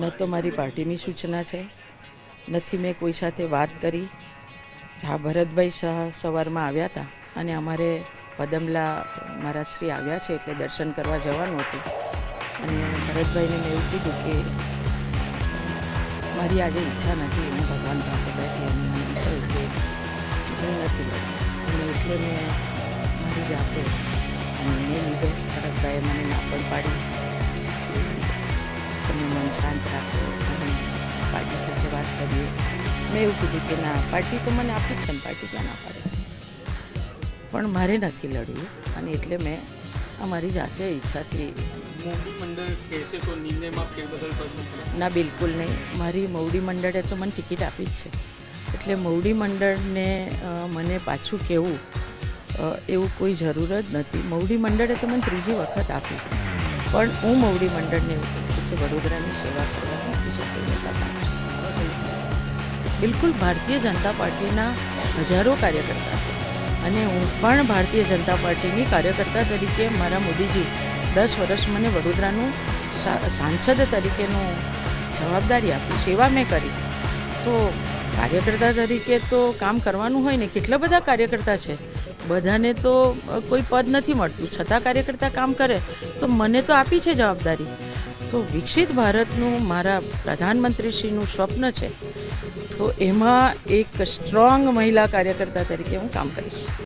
ન તો મારી પાર્ટીની સૂચના છે. નથી મેં કોઈ સાથે વાત કરી. હા ભરતભાઈ શાહ સવારમાં આવ્યા હતા અને અમારે પદમલા મારા શ્રી આવ્યા છે એટલે દર્શન કરવા જવાનું હતું. અને ભરતભાઈને મેં એવું કીધું કે મારી આજે ઈચ્છા નથી હું ભગવાન પાસે બેઠી અને મને કહ્યું કે હું નથી અને એટલે મેં મારી જાતે નિર્ણય લીધો ભરતભાઈએ મને ના પણ પાડી. શાંત રાખો અને પાર્ટી સાથે વાત કરીએ. મેં એવું કીધું કે ના પાર્ટી તો મને આપી જ છે ને પાર્ટી ક્યાં ના પાડે છે? પણ મારે નથી લડવું અને એટલે મેં અમારી જાતે ઈચ્છાથી ના બિલકુલ નહીં. મારી મવડી મંડળે તો મને ટિકિટ આપી જ છે. એટલે મવડી મંડળને મને પાછું કહેવું એવું કોઈ જરૂર જ નથી. મવડી મંડળે તો મને ત્રીજી વખત આપી. પણ હું મવડી મંડળને એવું કે વડોદરાની સેવા કરવાની બીજો કોઈ મોટા બિલકુલ ભારતીય જનતા પાર્ટીના હજારો કાર્યકર્તા છે અને હું પણ ભારતીય જનતા પાર્ટીની કાર્યકર્તા તરીકે મારા મોદીજી દસ વર્ષ મને વડોદરાનું સાંસદ તરીકેનું જવાબદારી આપી, સેવા મેં કરી. તો કાર્યકર્તા તરીકે તો કામ કરવાનું હોય ને, કેટલા બધા કાર્યકર્તા છે? બધાને તો કોઈ પદ નથી મળતું. છતાં કાર્યકર્તા કામ કરે, તો મને તો આપી છે જવાબદારી. તો વિકસિત ભારતનું મારા પ્રધાનમંત્રીશ્રીનું સ્વપ્ન છે, તો એમાં એક સ્ટ્રોંગ મહિલા કાર્યકર્તા તરીકે હું કામ કરીશ.